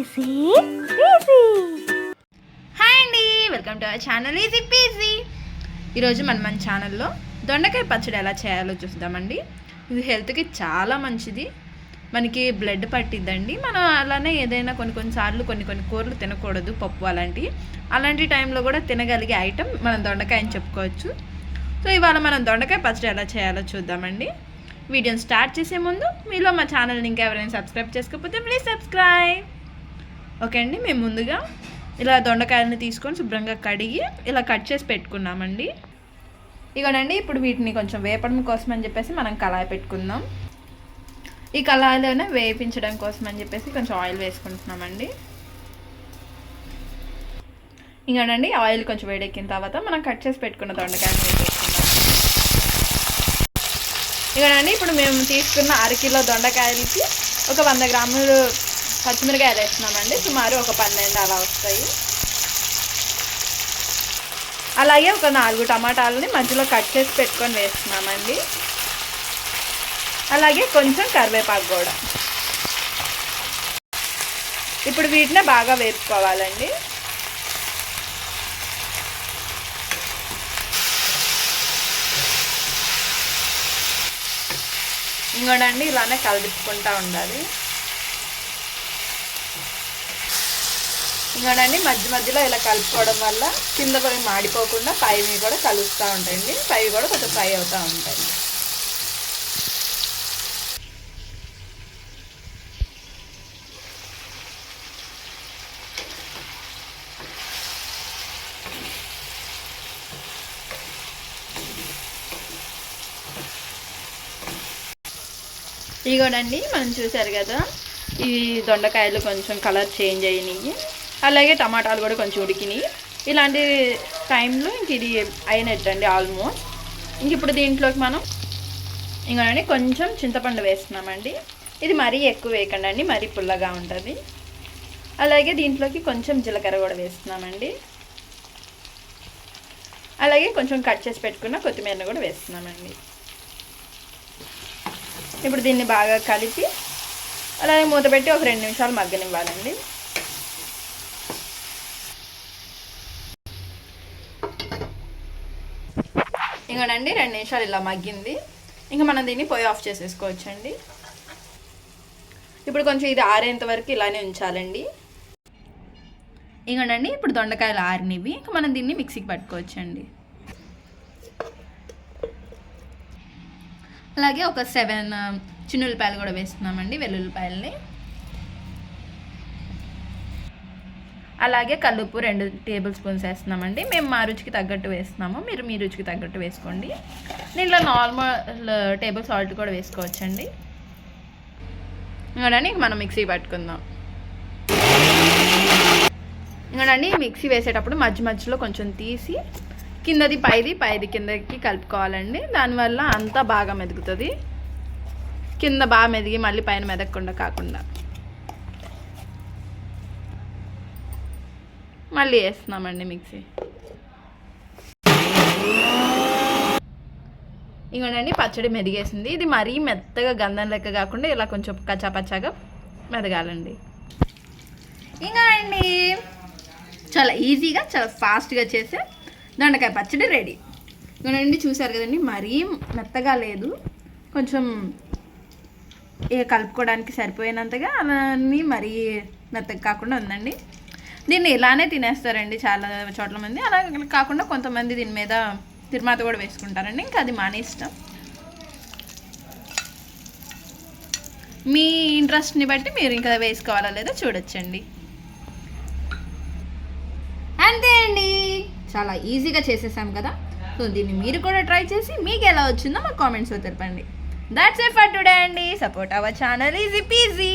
Easy easy hi అండి welcome to our channel easy peasy ఈరోజు మనం మన ఛానల్లో దొండకాయ పచ్చడి ఎలా చేయాలో చూద్దామండి. ఇది హెల్త్కి చాలా మంచిది. మనకి బ్లడ్ పట్టిద్దండి. మనం అలానే ఏదైనా కొన్ని కొన్నిసార్లు కొన్ని కొన్ని కూరలు తినకూడదు పప్పు అలాంటివి. అలాంటి టైంలో కూడా తినగలిగే ఐటెం మనం దొండకాయ అని చెప్పుకోవచ్చు. సో ఇవాళ మనం దొండకాయ పచ్చడి ఎలా చేయాలో చూద్దామండి. వీడియోని స్టార్ట్ చేసే ముందు మీలో మా ఛానల్ని ఇంకా ఎవరైనా సబ్స్క్రైబ్ చేసుకోకపోతే ప్లీజ్ సబ్స్క్రైబ్ ఓకే అండి మేము ముందుగా ఇలా దొండకాయలని తీసుకొని శుభ్రంగా కడిగి ఇలా కట్ చేసి పెట్టుకున్నామండి. ఇగోనండి ఇప్పుడు వీటిని కొంచెం వేపడం కోసం అని చెప్పేసి మనం కళాయి పెట్టుకుందాం. ఈ కళాయిలోనే వేపించడం కోసం అని చెప్పేసి కొంచెం ఆయిల్ వేసుకుంటున్నామండి. ఇంకానండి ఆయిల్ కొంచెం వేడెక్కిన తర్వాత మనం కట్ చేసి పెట్టుకున్న దొండకాయలు వేసేసుకుందాం ఇగోనండి ఇప్పుడు మేము తీసుకున్న అరకిలో దొండకాయలకి ఒక వంద గ్రాములు పచ్చిమిరకాయలు వేస్తున్నామండి. సుమారు ఒక పన్నెండు అలా వస్తాయి. అలాగే ఒక నాలుగు టమాటాలని మధ్యలో కట్ చేసి పెట్టుకొని వేస్తున్నామండి. అలాగే కొంచెం కరివేపాకు కూడా. ఇప్పుడు వీటిని బాగా వేపుకోవాలండి. ఇంకోనండి ఇలానే కలిపుకుంటూ ఉండాలి. ఇంకోనండి మధ్య మధ్యలో ఇలా కలుపుకోవడం వల్ల కింద పోయి మాడిపోకుండా పైవి కూడా కలుస్తూ ఉంటాయండి. పైవి కూడా కొంచెం ఫ్రై అవుతూ ఉంటాయి. ఇదిగోనండి మనం చూసారు కదా ఈ దొండకాయలు కొంచెం కలర్ చేంజ్ అయినాయి. అలాగే టమాటాలు కూడా కొంచెం ఉడికినాయి. ఇలాంటి టైంలో ఇంక ఇది అయినట్టండి ఆల్మోస్ట్. ఇంక ఇప్పుడు దీంట్లోకి మనం ఇంకోనండి కొంచెం చింతపండు వేస్తున్నామండి. ఇది మరీ ఎక్కువ వేయకండి అండి మరీ పుల్లగా ఉంటుంది. అలాగే దీంట్లోకి కొంచెం జీలకర్ర కూడా వేస్తున్నామండి. అలాగే కొంచెం కట్ చేసి పెట్టుకున్న కొత్తిమీర కూడా వేస్తున్నామండి. ఇప్పుడు దీన్ని బాగా కలిపి అలాగే మూత పెట్టి ఒక రెండు నిమిషాలు మగ్గనివ్వాలండి. ఇంకోనండి రెండు నిమిషాలు ఇలా మగ్గింది. ఇంకా మనం దీన్ని పొయ్యి ఆఫ్ చేసేసుకోవచ్చండి. ఇప్పుడు కొంచెం ఇది ఆరేంత వరకు ఇలానే ఉంచాలండి. ఇంకోనండి ఇప్పుడు దొండకాయలు ఆరినవి. ఇంకా మనం దీన్ని మిక్సీకి పట్టుకోవచ్చండి. అలాగే ఒక సెవెన్ చిన్నుల్లిపాయలు కూడా వేస్తున్నామండి వెల్లుల్లిపాయలని. అలాగే కల్లుప్పు రెండు టేబుల్ స్పూన్స్ వేస్తున్నామండి. మేము మా రుచికి తగ్గట్టు వేస్తున్నాము. మీరు మీ రుచికి తగ్గట్టు వేసుకోండి. దీంట్లో నార్మల్ టేబుల్ సాల్ట్ కూడా వేసుకోవచ్చండి. ఇంకోటండి మనం మిక్సీ పట్టుకుందాం. ఇంకోటండి మిక్సీ వేసేటప్పుడు మధ్య మధ్యలో కొంచెం తీసి కిందది పైది పైది కిందకి కలుపుకోవాలండి. దానివల్ల అంతా బాగా మెదుగుతుంది. కింద బాగా మెదిగి మళ్ళీ పైన మెదగకుండా కాకుండా. మళ్ళీ వేస్తున్నామండి మిక్సీ. ఇంకోనండి పచ్చడి మెదిగేసింది. ఇది మరీ మెత్తగా గంధం లెక్క కాకుండా ఇలా కొంచెం కచ్చాపచ్చాగా మెదగాలండి. ఇంకా అండి చాలా ఈజీగా చాలా ఫాస్ట్గా చేసే దొండకాయ పచ్చడి రెడీ. ఇక్కడండి చూసారు కదండి మరీ మెత్తగా లేదు. కొంచెం ఏ కలుపుకోవడానికి సరిపోయినంతగా అలాని మరీ మెత్తగా కాకుండా ఉందండి. దీన్ని ఇలానే తినేస్తారండి చాలా చోట్ల మంది. అలా కాకుండా కొంతమంది దీని మీద తిరుమాత కూడా వేసుకుంటారండి. ఇంకా అది మానే ఇష్టం. మీ ఇంట్రెస్ట్ని బట్టి మీరు ఇంకా వేసుకోవాలా లేదా చూడొచ్చండి. అంతే అండి. చాలా ఈజీగా చేసేసాం కదా. సో దీన్ని మీరు కూడా ట్రై చేసి మీకు ఎలా వచ్చిందో మా కామెంట్స్లో తెలపండి. దాట్స్ ఏ ఫర్ టుడే అండి. Support our channel easy peasy